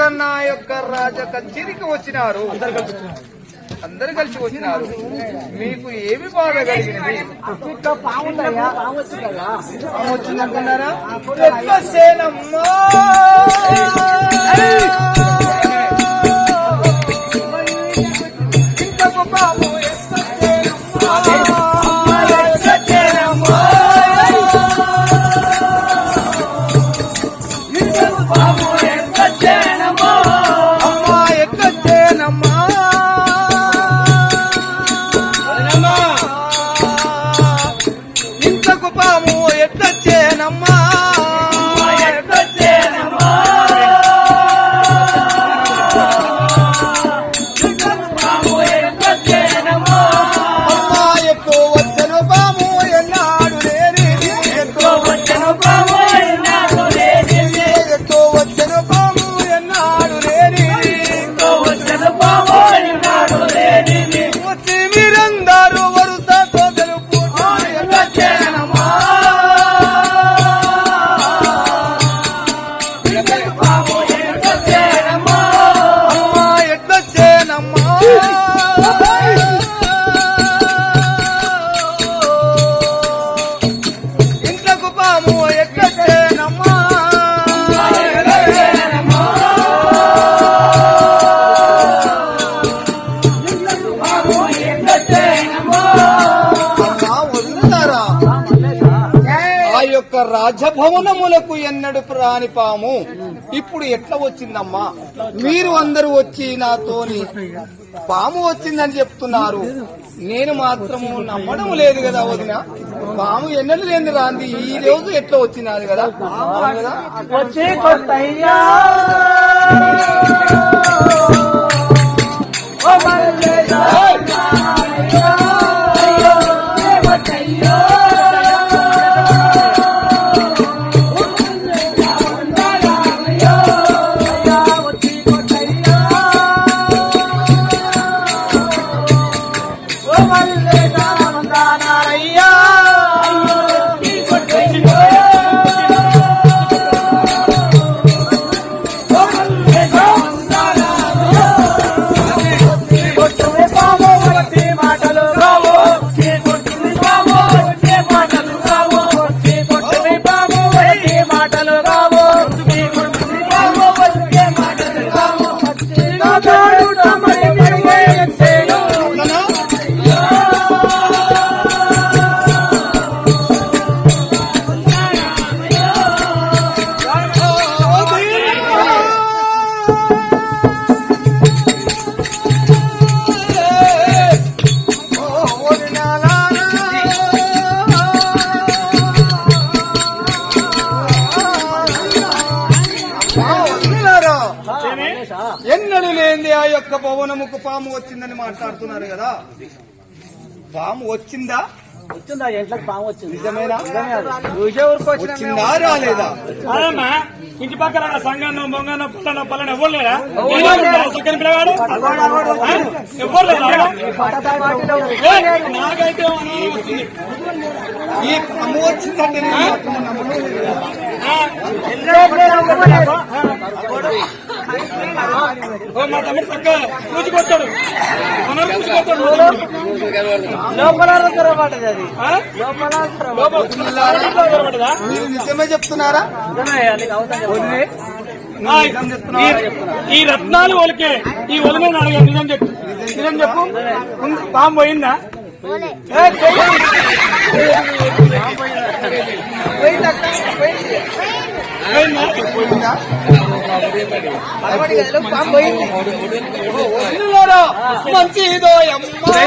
యొక్క రాజ కచేరికి వచ్చినారు. అందరు కలిసి వచ్చినారు. మీకు ఏమి బాధ వచ్చిందనుకున్నారా ఎట్ల సేనమ్మా! పాము రాజభవనములకు ఎన్నడు ప్రాణిపాము ఇప్పుడు ఎట్లా వచ్చిందమ్మా? మీరు అందరూ వచ్చి నాతోని పాము వచ్చిందని చెప్తున్నారు. నేను మాత్రము నమ్మడం లేదు కదా వదిన? పాము ఎన్నడు లేని రాంది. ఈ రోజు ఎట్లా వచ్చినది కదా? కదా వచ్చిందని మాట్లాడుతున్నారు కదా పాము వచ్చిందా వచ్చిందా ఎంట్లకు పాము వచ్చింది నిజమేనా వచ్చిందా రాలేదా అదమ్మా ఇంటి పక్కన సంగన్నో మొంగన్నో పల్లనో పల్లనో ఎవరు లేరా పిల్లవాడు? ఎవరు లేరా నాకైతే. ఈ వచ్చిందంటే మా తమ్ముడు పక్క లోపల నిజమే చెప్తున్నారా ఈ- రత్నాలు ఒలికే ఈ ఒలిమే అడిగా నిజం చెప్పు నిజం చెప్పు పాము పోయిందా ఏ, పోయిందా? వదిలినారా? మంచిదో అమ్మా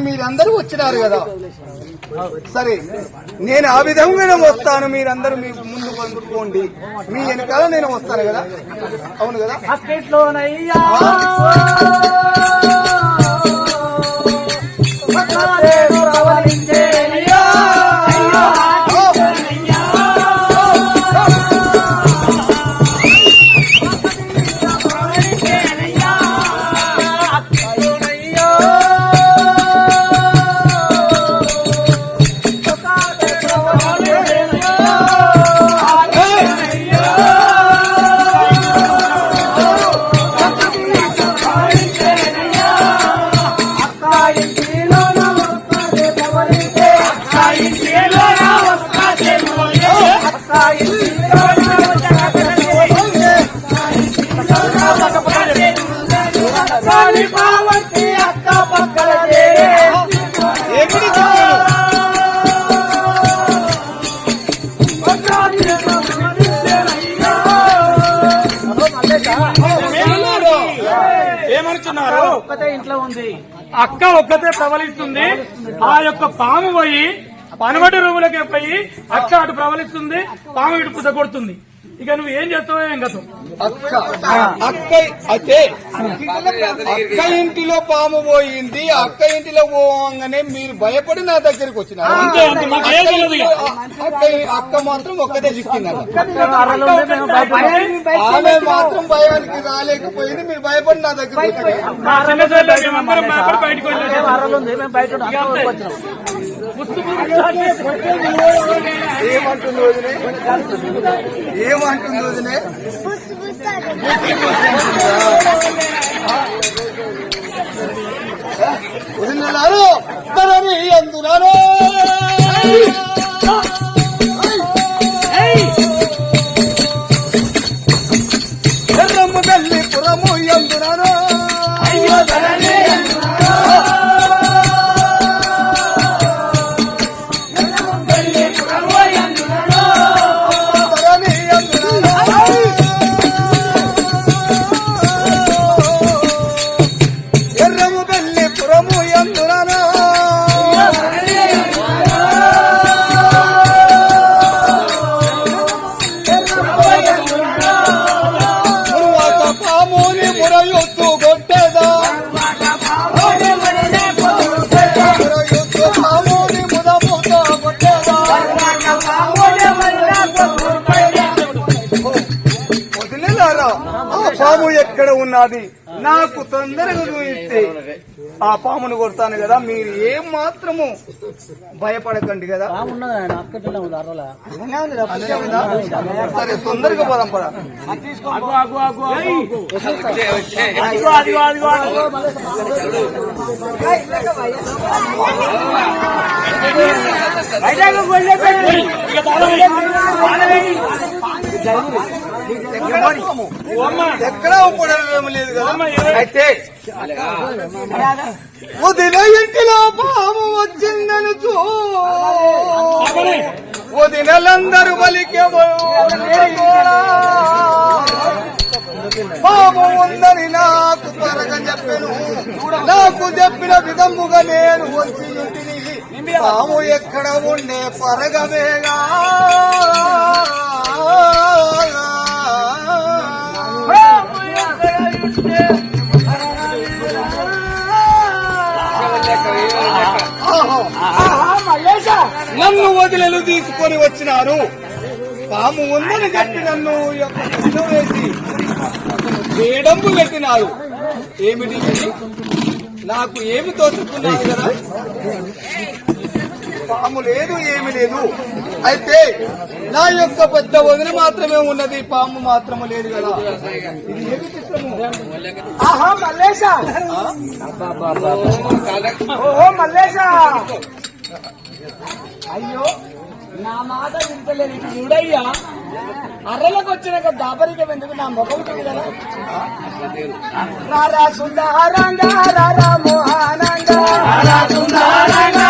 మీరందరూ వచ్చినారు కదా. సరే నేను ఆ విధంగానే వస్తాను మీరందరూ మీ ముందు పండుకోండి. మీ వెనకాల నేను వస్తాను కదా. అవును కదా? అక్క ఒక్కతే ప్రబలిస్తుంది. ఆ యొక్క పాము పోయి పనమటి రూములకే పోయి అక్క అటు ప్రబలిస్తుంది పాము ఇటు పుద్ద కొడుతుంది ఇక నువ్వు ఏం చేస్తావో ఏం గతం అక్క అక్క అయితే అక్క ఇంటిలో పాము పోయింది అక్క ఇంటిలో పోగానే మీరు భయపడి నా దగ్గరికి వచ్చినారు. అక్క అక్క మాత్రం ఒక్కదే చిక్కినారు ఆమె మాత్రం భయానికి రాలేకపోయింది మీరు భయపడి నా దగ్గరికి. ఏమంటుంది ఏమంటుంది వదిలే వదిలేనారు తనని ఎక్కడ ఉన్నది? నాకు తొందరగా చూపిస్తే. ఆ పామును కొడతాను కదా మీరు ఏం మాత్రము భయపడకండి కదా? సరే తొందరగా పోదాం పద. అగు, ఎక్కడా ఒప్పుకోవడం లేదు కదా అయితే వదిన ఇంటిలో పాము వచ్చిందని చూ వదినలందరూ బలికే పాము ఉందని నాకు త్వరగా చెప్పాను నాకు చెప్పిన విధముగా నేను వచ్చి ఇంటిని పాము ఎక్కడ ఉండే పరగవేగా? నన్ను వదిలేలు తీసుకొని వచ్చినారు. పాము ఉందని చెప్పి నన్ను వేసి వేడంబు పెట్టినారు ఏమిటి నాకు ఏమి తోచుకున్నారు కదా? పాము లేదు ఏమి లేదు. అయితే నా యొక్క పెద్ద వదిన మాత్రమే ఉన్నది పాము మాత్రము లేదు కదా. ఇది ఏమి చిత్రము? ఆహా మల్లేశ! ఓహో మల్లేశ! అయ్యో నా మాట వింటలేదు చూడయ్యా. అర్రలకు వచ్చినాక దాపరికం ఎందుకు నా ముఖం కదా రారా సుందారంగా రారా మోహనంగా రారా సుందారంగా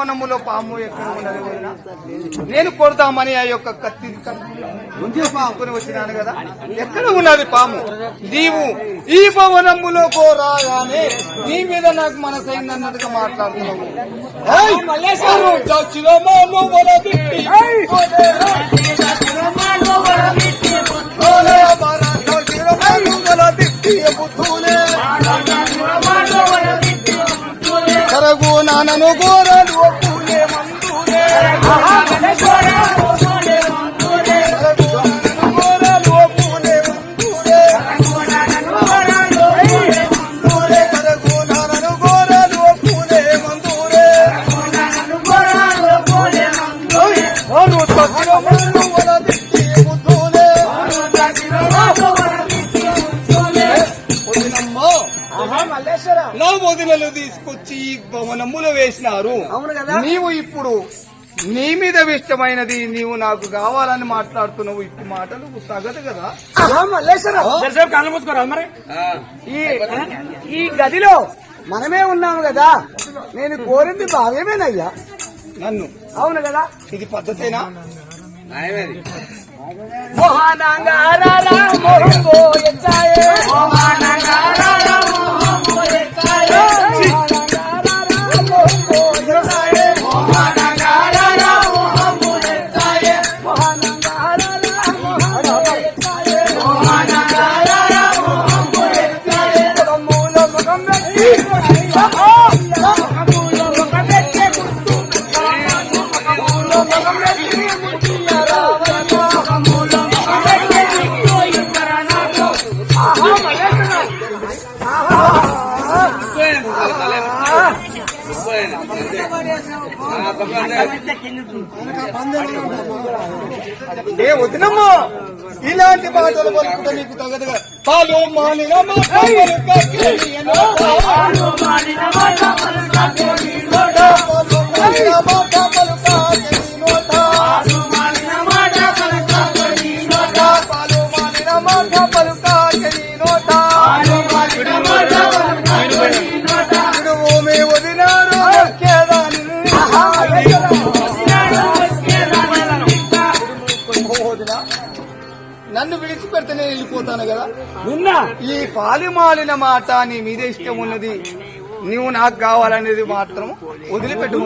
వనములో భవనములో పాము ఎక్కడ ఉన్నది నేను కొడదామని ఆ యొక్క కత్తి కత్తి పాముకొని వచ్చినాను కదా. ఎక్కడ ఉన్నది పాము? నీవు ఈ భవనములో కోరాగానే నీ మీద నాకు మనసైంది అన్నట్టుగా నానను గోరలు ఒప్పులే మందులే. కరగు నానను నా వదినలు తీసుకొచ్చి ఈ భవనములో వేసినారు. అవును కదా? నీవు ఇప్పుడు నీ మీద ఇష్టమైనది నీవు నాకు కావాలని మాట్లాడుతున్నావు. ఇప్పుడు మాటలు తగదు కదా? ఈ ఈ గదిలో మనమే ఉన్నాము కదా? నేను కోరింది భావ్యమేనయ్యా నన్ను. అవును కదా? ఇది పద్ధతేనా? ఏ వదినమ్మా ఇలాంటి మాటలు పలుకుతా నీకు తగదుగా పాలు మానిన మాట పలుకకి ఎన్నోట. పాలు మానిన వెళ్ళిపోతాను కదా? నిన్న. ఈ పాలిమాలిన మాట నీ మీద ఇష్టం ఉన్నది. నువ్వు నాకు కావాలనేది మాత్రం వదిలిపెట్టు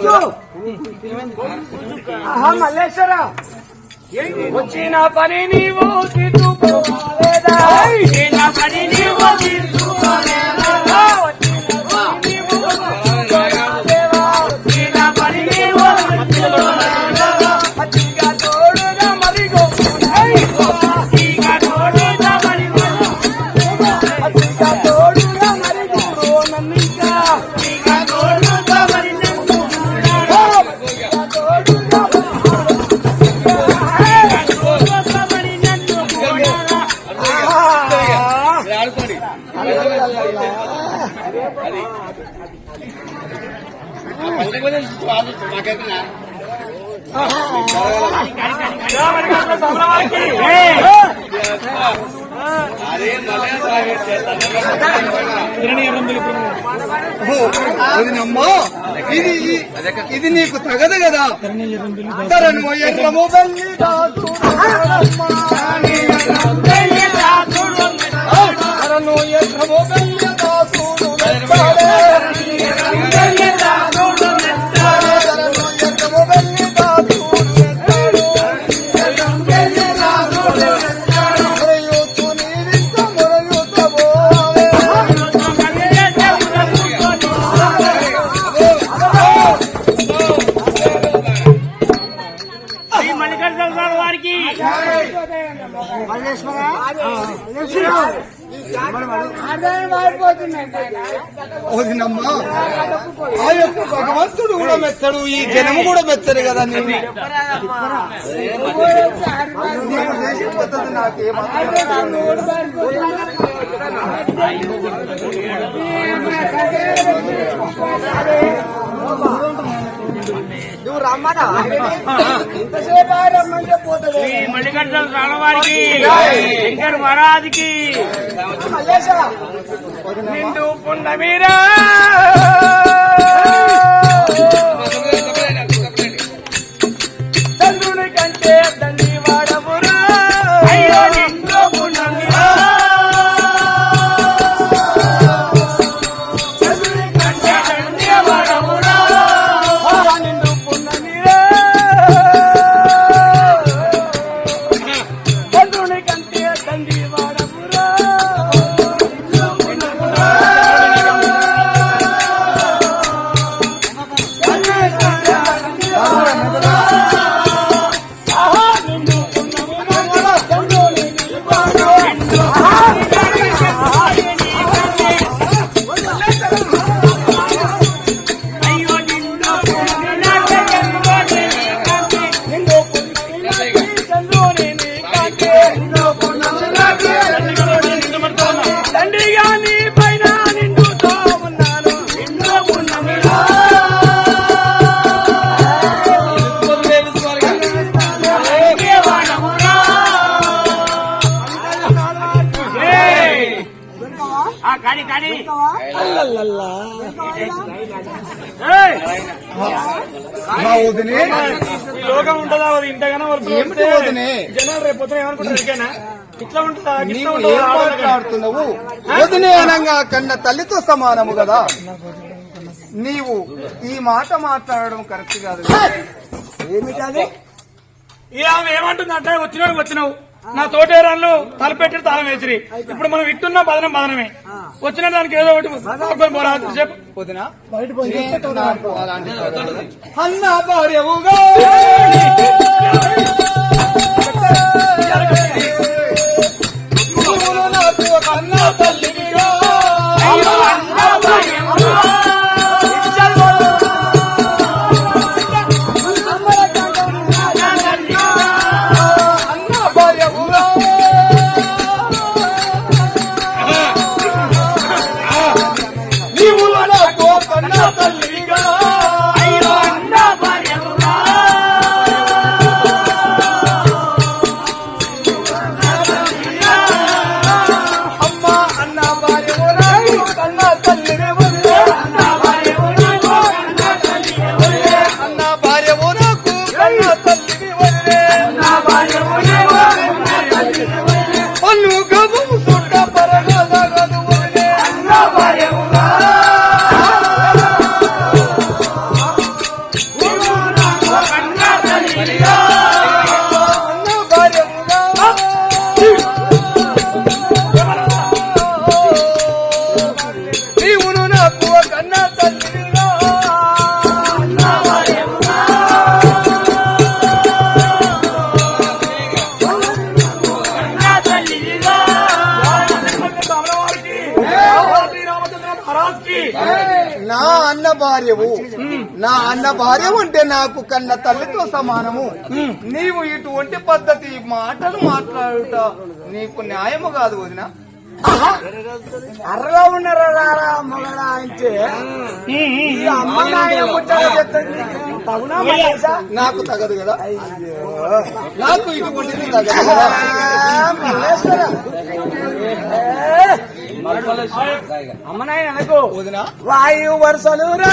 ఆహా మల్లేశ్వర. వచ్చిన పని నీవు పని నీవు వదినమ్మా ఇది ఇది నీకు తగదు కదా? దాసు తరను ఎర్రము చేసిందమ్మా ఆ యొక్క భగవంతుడు కూడా మెచ్చడు ఈ జనము కూడా మెచ్చడు కదా నేను నాకేమో నువ్వు రమ్మనా? ఇంతసేపు రమ్మంటే పోతుంది రాళ్ళవారికి శంకర్ మహారాజుకి నిండు చంద్రుని లోకం ఉంటుందా? అది ఇంతగానో? జనాలు రేపు పొద్దున ఏమనుకుంటారు? ఇకనా? ఇట్లా ఉంటుందా? ఇట్లా నీవు ఉంటుందా? ఏం మాట్లాడుతున్నావు? వదినే అనగా కన్న తల్లితో సమానము కదా? నీవు ఈ మాట మాట్లాడడం కరెక్ట్ కాదు. ఏమిటది ఏమంటుందంటే వచ్చినాడు వచ్చినావు. నా తోటేరాళ్ళు తలపెట్టి తాళం వేసిరి. ఇప్పుడు మనం ఇట్టున్న బదనం బదనమే. వచ్చిన దానికి ఏదో ఒకటి పోరా చెప్పు. అన్న భార్యవుగా నా అన్న భార్యవు. నా అన్న భార్యవు అంటే నాకు కన్న తల్లితో సమానము. నీవు ఇటువంటి పద్ధతి మాటలు మాట్లాడుట నీకు న్యాయము కాదు వదిన. అర్రలో ఉన్నారా రారా మగడా అంటే? ఈ అమ్మ తగునా మల్లేశా నాకు తగదు కదా. నాకు ఇటువంటిది తగదు కదా మల్లేశ్వర అమ్మ నాయన అనుకో వదిన. వాయు వరుసలు రా